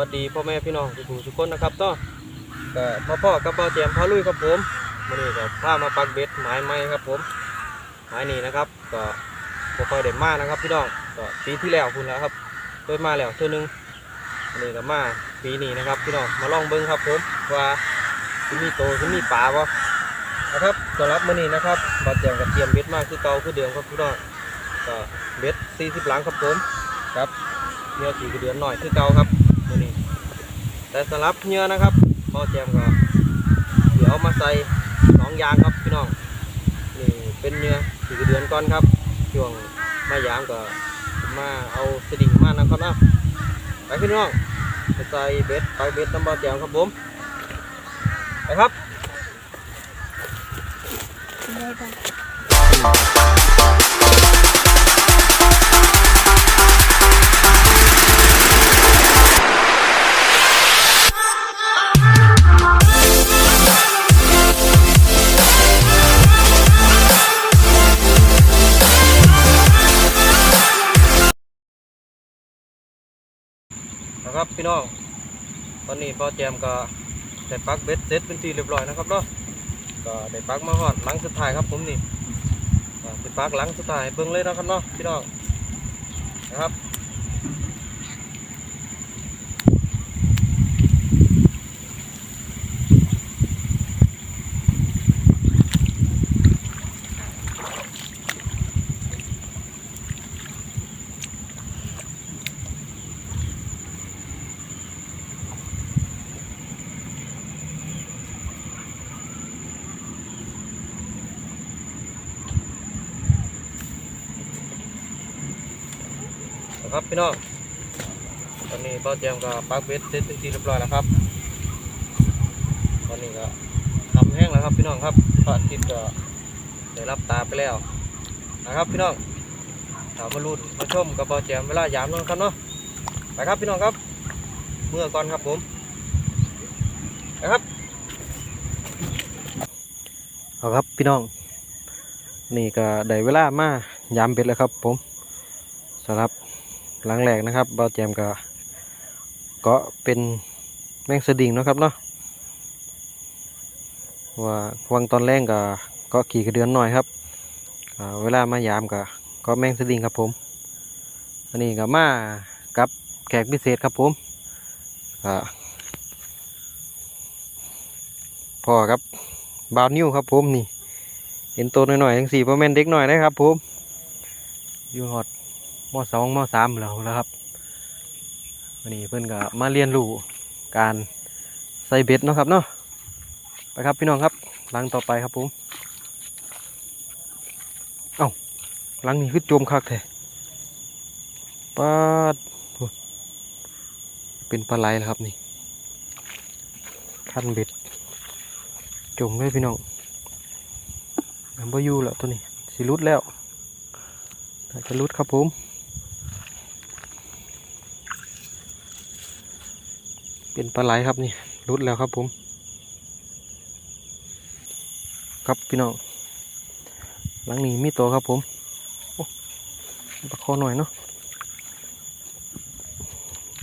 วัสดีพ่อแม่พี่น้องทุกทุกคนนะครับก็ก็พ่อพ่อกับพ่อเตรียมพ่อลุยครับผมวันนี้ก็พามาปักเบ็ดหมายไม้ครับผมหมายนี้นะครับ ก็บ่ค่อยได้มากนะครับ พี่น้องก็ปีที่แล้วคุณแล้วครับเคยมาแล้วเท่านึงวันนี้ก็มาปีนี้นะครับพี่น้องมาลองเบิ้งครับผมว่าสิมีโตสิมีปลาบ่นะครับสำหรับมื้อนี้นะครับบ่เตรียมกับเตรียมเบ็ดมากคือเก่าคือเดิมครับพี่น้องก็เบ็ด40หลังครับผมครับเหยื่อกี่เดือนหน่อยคือเก่าครับ แต่สำหรับเหยื่อนะครับพ่อแจมก็เดี๋ยวมาใส่หนองยางครับพี่น้องนี่เป็นเหยื่อสี่เดือนก่อนครับช่วงมายามก็มาเอาสดิ่งมานะครับนะไปพี่น้องไปใส่เบ็ดไปเบ็ดน้ำบอแจมครับผมไปครับ ครับพี่น้อง ตอนนี้พอแจมก็ได้ปักเบ็ดเสร็จเป็นที่เรียบร้อยนะครับเนาะก็ได้ปักมาหอดหลังสุดท้ายครับผมนี่ก็สิปักหลังสุดท้ายเบิ่งเลยนะครับเนาะพี่น้องนะครับ นะครับพี่น้องตอนนี้ป้าแจมก็ปักเบ็ดเสร็จเป็นที่เรียบร้อยแล้วครับ ตอนนี้ก็ทำแห้งแล้วครับพี่น้องครับพระอาทิตย์ก็ได้รับตาไปแล้วนะครับพี่น้องถามมาลุ้นมาชมกับป้าแจมเวลายามนะครับเนาะไปครับพี่น้องครับ เมื่อก่อนครับผมไปครับเอาครับพี่น้อง นี่ก็ได้เวลามายามเบ็ดแล้วครับผมสำหรับ หลังแรกนะครับเบาแจมก็ก็เป็นแมงสดิ่งนะครับเนาะว่าวังตอนแรกก็ก็ขี่กระเดือนหน่อยครับเวลามายามก็ก็แมงสดิ่งครับผม อันนี้ก็มากับแขกพิเศษครับผมอพ่อครับบาวนิ้วครับผมนี่เห็นตัวหน่อยๆทั้งสี่พ่อแม่นเด็กหน่อยนะครับผมอยู่หอด มสองมสามแล้วแล้วครับวันนี้เพื่อนก็มาเรียนรู้การใส่เบ็ดเนาะครับเนาะไปครับพี่น้องครับลังต่อไปครับผมเอ้าลังนี้คือจมคักแท้ปาดเป็นปลาไหลแล้วครับนี่ขั้นเบ็ดจมเลยพี่น้องน้ำบอยูแล้วตัวนี้สิรุดแล้วจะรุดครับผม เป็นปลาไหลครับนี่รุดแล้วครับผม ครับพี่น้องหลังนี้มีตัวครับผมโอ้ปลาคอหน่อยเนาะ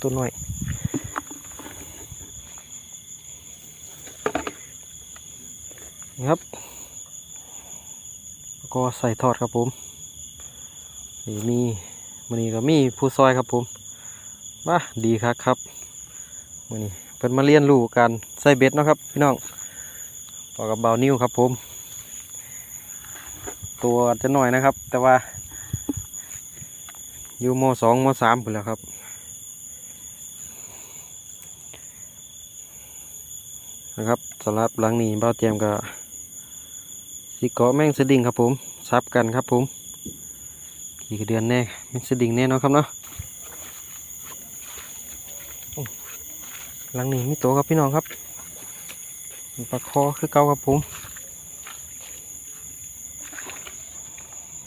ตัวหน่อยนี่ครับก็ใส่ทอดครับผมนี่มีมันนี้ก็มีผู้ซอยครับผมมาดีครับครับ มื่อนี้เพิ่นมาเรียนรู้การใส่เบ็ดเนาะครับพี่น้องต่อกับเบานิ้วครับผม ตัวจะหน่อยนะครับ แต่ว่าอยู่มสองมสามไปแล้วครับนะครับสำหรับหลังนี้เบาเตรียมกับสิเกาะแม่งสดิงครับผมซับกันครับผมขี่กระเดือนแน่แม่งสดิงแน่นอนครับเนาะ หลังนี้มีตัวครับพี่น้องครับปลาคอคือเก่าครับผม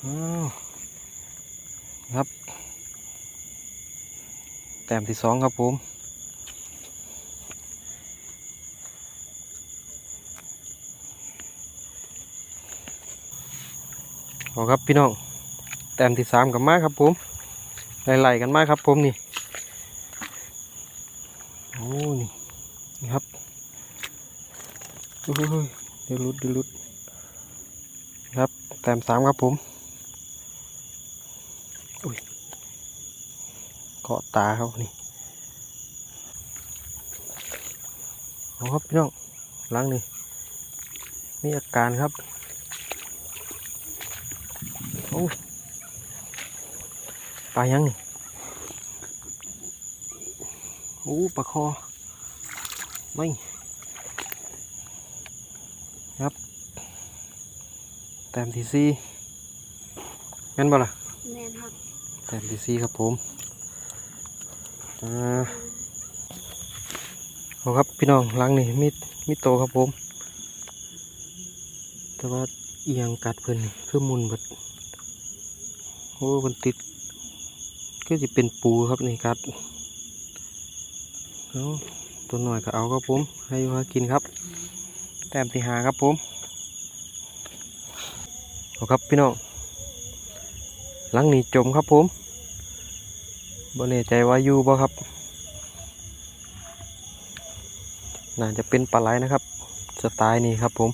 อ้าวครับ แต้มที่สองครับผมเอาครับพี่น้อง แต้มที่สามกับมาครับผมไล่ๆกันมาครับผมนี่ นี่นี่ครับโอ้ยเดี๋ยวหลุดเดี๋ยวหลุดครับแต้มสามครับผมอุ้ยเกาะตาเขานี่เอาครับพี่น้องล้างนี่มีอาการครับโอ้ยปลายังนี่ โอ้ปลาคอไม่ครับแต้มที่สี่งั้นบ่ล่ะแม่นครับแต้มที่สี่ครับผมอ่าเอาครับพี่น้องหลังนี่มีมีโตครับผม แต่ว่าเอียงกัดเพิ่นนี่คือมุนเบิดโอ้มันติดก็จะเป็นปูครับนี่กัดเอา ตัวหน่อยก็เอาครับผม ให้อยู่ากินครับ แต้มที่หาครับผมเอาครับพี่น้องหลังนี้จมครับผมบ่แน่ใจว่าอยู่บ่ครับ น่าจะเป็นปลาไหลนะครับ สไตล์นี้ครับผม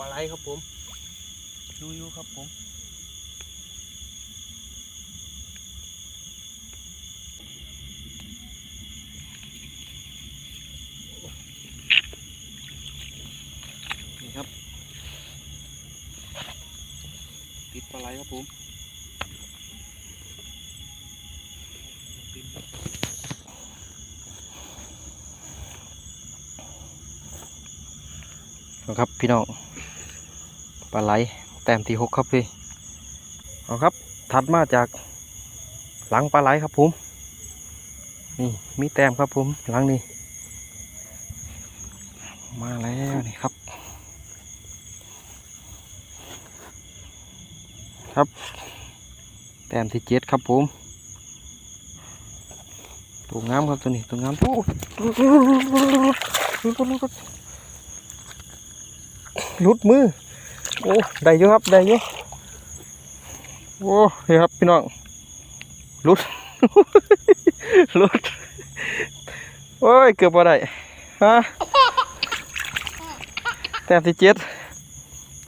ปลาไหลครับผมยูยูครับผม นี่ครับ ติดปลาไหลครับผมาครับพี่น้องปลาไหลแต้มที่หกครับพี่เอาครับถัดมาจากหลังปลาไหลครับผมนี่มีแต้มครับผมหลังนี้มาแล้วนี่ครับ ครับ แต้มที่เจ็ดครับผมตัวงามครับตัวนี้ตัวงามโอ้ หลุดมือ โอ้ได้เยอะครับได้เยอะโอ้นี่ครับพี่น้องหลุดหลุดโอ้ยเกือบพอได้ฮะแต้มที่เจ็ด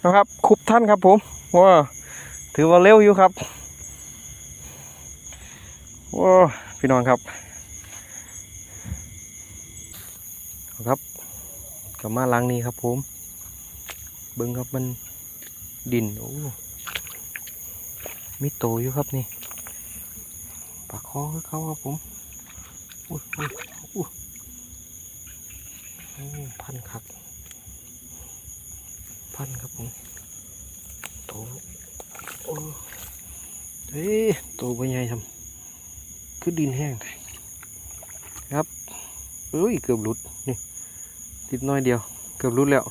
นะครับคุบท่านครับผมว้าถือว่าเร็วอยู่ครับโอ้พี่น้องครับครับกลับมาล้างนี้ครับผม เบิ้งครับมันดินโอ้มีโตอยู่ครับนี่ปากคอคือเขาครับผมอุ้ยอุ้ยอุ้ยพันครับ พันครับผมโตโอ้เฮ้ยโตเป็นไงทำคือดินแห้งไงครับเอ้ยเกือบหลุดนี่ติดน้อยเดียว เกือบหลุดแล้ว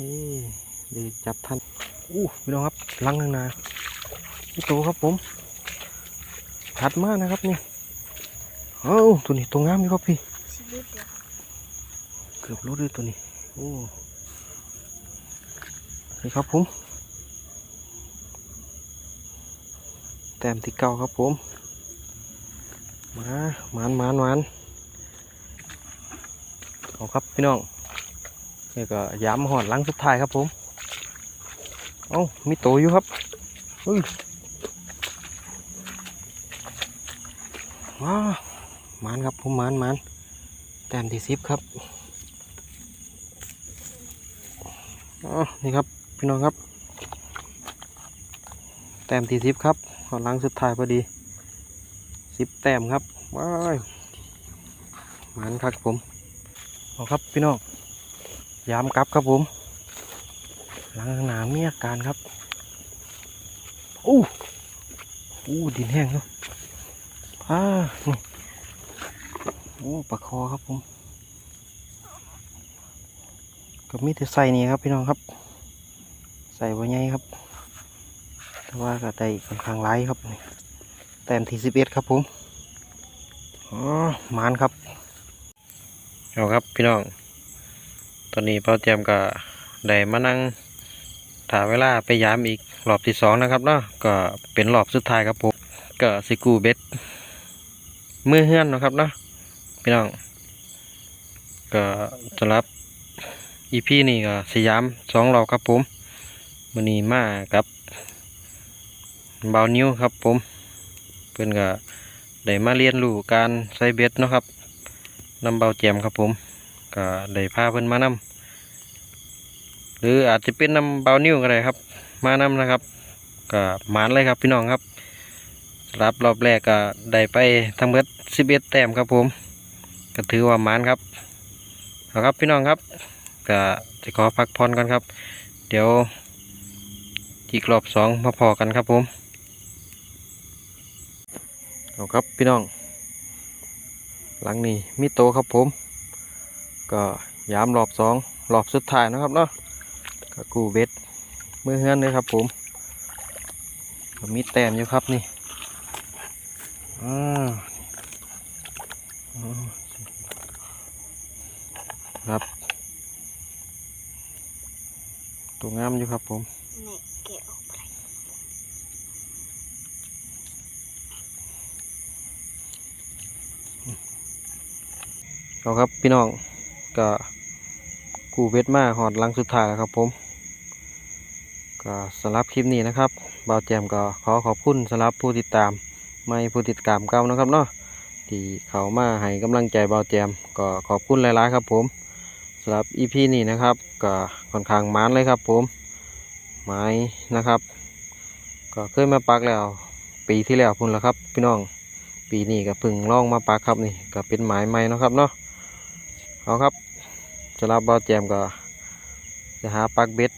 เฮ้เดี๋ยวจับท่านอู้พี่น้องครับลังหนึ่งนานี่โตครับผมถัดมานะครับนี่เอ้าตัวนี้ตัวงามอยู่ครับพี่เกือบรู้ด้วยตัวนี้โอ้นี่ครับผมแต้มที่เก้าครับผมมาหมานหมานหมานเอาครับพี่น้อง นี่ก็ย้ำหอดหลังสุดท้ายครับผมเอ้ามีโตอยู่ครับเฮ้ยว้ามานครับผมมานมานแต้มที่สิบครับอ๋อนี่ครับพี่น้องครับ แต้มที่สิบครับขอนล้างสุดท้ายพอดีสิบแต้มครับว้ายมันครับผมเอาครับพี่น้อง ยามกลับครับผมหลังหนามีอาการครับอู้อู้ดินแห้งเนาะอ่านี่โอ้ปลาคอครับผมก็มีแต่ใส่นี่ครับพี่น้องครับ ใส่ไว้ไงครับแต่ว่าก็ได้ค่อนข้างไร้ครับนี่แต้มที่สิบเอ็ดครับผมอ๋อมานครับเอาครับพี่น้อง อนนี้เป้าเตรียมก็ได้มานั่งถ่าเวลาไปยามอีกรอบที่สองนะครับเนาะก็เป็นรอบสุดท้ายครับผมก็สิกูเบ็ดมือเฮือนนะครับเนาะพี่น้องก็สำหรับอีพีนี่ก็สยามสองรอบครับผมมันนี้มากับเบานิ้วครับผมเพื่อนก็ได้มาเรียนรู้การใส่เบ็ดนะครับนำเบาแจมครับผม ก็ได้พาเพื่อนมานำหรืออาจจะเป็นนำเบานิ้วก็ได้ครับ มานำนะครับก็หมานเลยครับพี่น้องครับรับรอบแรกก็ได้ไปทั้งเบิดสิบเอ็ดแต้มครับผมก็ถือว่าหมานครับเอาครับพี่น้องครับก็จะขอพักผ่อนกันครับ เดี๋ยวอีกรอบสองมาพอกันครับผมเอาครับพี่น้อง หลังนี้มีโตครับผม ก็ยามรอบสองรอบสุดท้ายนะครับเนาะก็กูเบ็ดมือเฮือนเลยครับผมมีแต้มอยู่ครับนี่อ่าอ่าครับ ตัวงามอยู่ครับผมเอาครับพี่น้อง ก็กูเวทมาหอดลังสุดท้ายแล้วครับผม ก็สำหรับคลิปนี้นะครับบ่าวแจมก็ขอขอบคุณสำหรับผู้ติดตาม ไม่ผู้ติดตามเก่านะครับเนาะที่เขามาให้กำลังใจบ่าวแจมก็ขอบคุณหลายๆครับผมสำหรับอีพีนี้นะครับ ก็ค่อนข้างมันเลยครับผมไม้นะครับ ก็เคยมาปักแล้ว ปีที่แล้วพุ่นแล้วครับ พี่น้องปีนี้ก็พึ่งล่องมาปักครับนี่ก็เป็นไม้ใหม่เนาะครับเนาะเอาครับ สำหรับบ่าแจมก็จะหาปักเบ็ด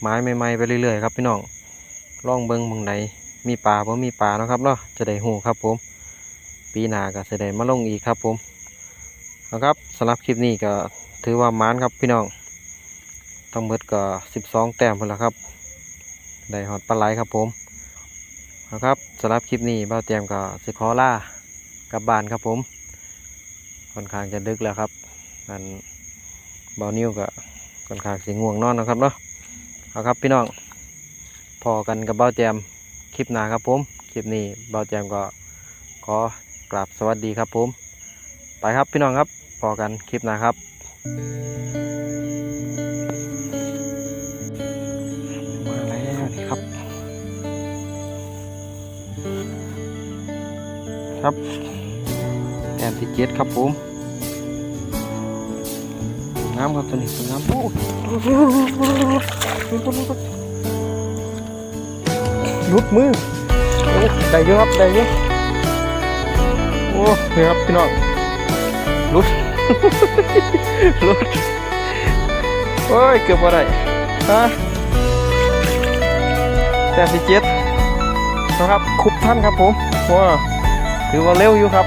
ไม้ใหม่ๆไปเรื่อยๆครับพี่น้องล่องเบิ้งหมองไหนมีปลาบ่มีปลานะครับเนาะจะได้หูครับผม ปีหน้าก็จะได้มาลงอีกครับผมเอาครับสำหรับคลิปนี้ก็ถือว่ามานครับพี่น้องทั้งหมดก็ 12 แต้มพนแล้วครับได้หอดปลาไหลครับผมเอาครับสำหรับคลิปนี้บ่าวแจมก็สิขอลากลับบ้านครับผมค่อนข้างจะดึกแล้วครับอัน เบานิ้วก็ค่อนข้างสีง่วงนอนนะครับเนาะเอาครับพี่น้องพอกันกับเบาแจมคลิปหน้าครับผมคลิปนี้เบาแจมก็ขอกราบสวัสดีครับผม ไปครับพี่น้องครับพอกันคลิปหน้าครับ มาแล้วนี่ครับ ครับแต้มที่เจ็ดครับผม งามครับตัวนี้ตัวงามโอ้ลุดมือโอ้ได้เยอะครับได้เยอะโอ้นี่ครับพี่น้องลุดลุดโอ้ยเกือบอะไรฮะแต้มที่เจ็ดนะครับคุบท่านครับผมว้าถือว่าเร็วอยู่ครับ